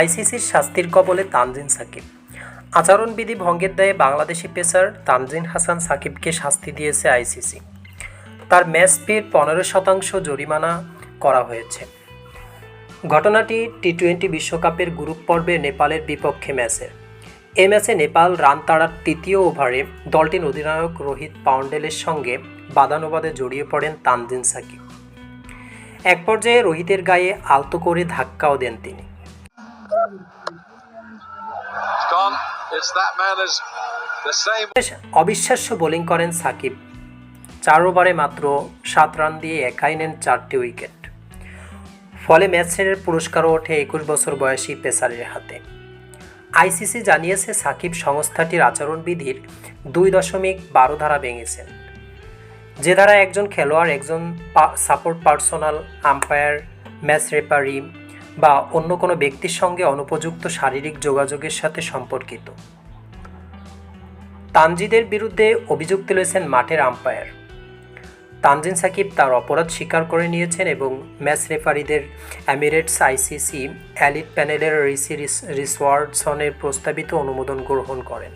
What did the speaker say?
আইসিসির শাস্তির কবলে তানজিন সাকিব। আচরণবিধি ভঙ্গের দায়ে বাংলাদেশি পেসার তানজিন হাসান সাকিবকে শাস্তি দিয়েছে আইসিসি। তার ম্যাচ ফির পনেরো শতাংশ জরিমানা করা হয়েছে। ঘটনাটি টি টোয়েন্টি বিশ্বকাপের গ্রুপ পর্বে নেপালের বিপক্ষে ম্যাচের। এ ম্যাচে নেপাল রান তাড়ার তৃতীয় ওভারে দলটির অধিনায়ক রোহিত পাউন্ডেলের সঙ্গে বাদানুবাদে জড়িয়ে পড়েন তানজিন সাকিব। এক পর্যায়ে রোহিতের গায়ে আলতো করে ধাক্কাও দেন তিনি। অবিশ্বাস্য বোলিং করেন সাকিব। চার ওভারে মাত্র সাত রান দিয়ে একাই নেন চারটি উইকেট। ফলে ম্যাচ সেরের পুরস্কারও ওঠে একুশ বছর বয়সী পেসারের হাতে। আইসিসি জানিয়েছে সাকিব সংস্থাটির আচরণবিধির দুই দশমিক বারো ধারা ভেঙেছেন। যে দ্বারা একজন খেলোয়াড়, একজন support personal umpire match referee বা অন্য কোনো ব্যক্তির সঙ্গে অনুপযুক্ত শারীরিক যোগাযোগের সাথে সম্পর্কিত। তানজিদের বিরুদ্ধে অভিযোগ তুলেছেন মাঠের আম্পায়ার তানজিন সাকিব তার অপরাধ স্বীকার করে নিয়েছেন এবং ম্যাচ রেফারিদের অ্যামিরেটস আইসিসি অ্যালিট প্যানেলের রিসি রিস- রিসওয়ার্ডসনের প্রস্তাবিত অনুমোদন গ্রহণ করেন।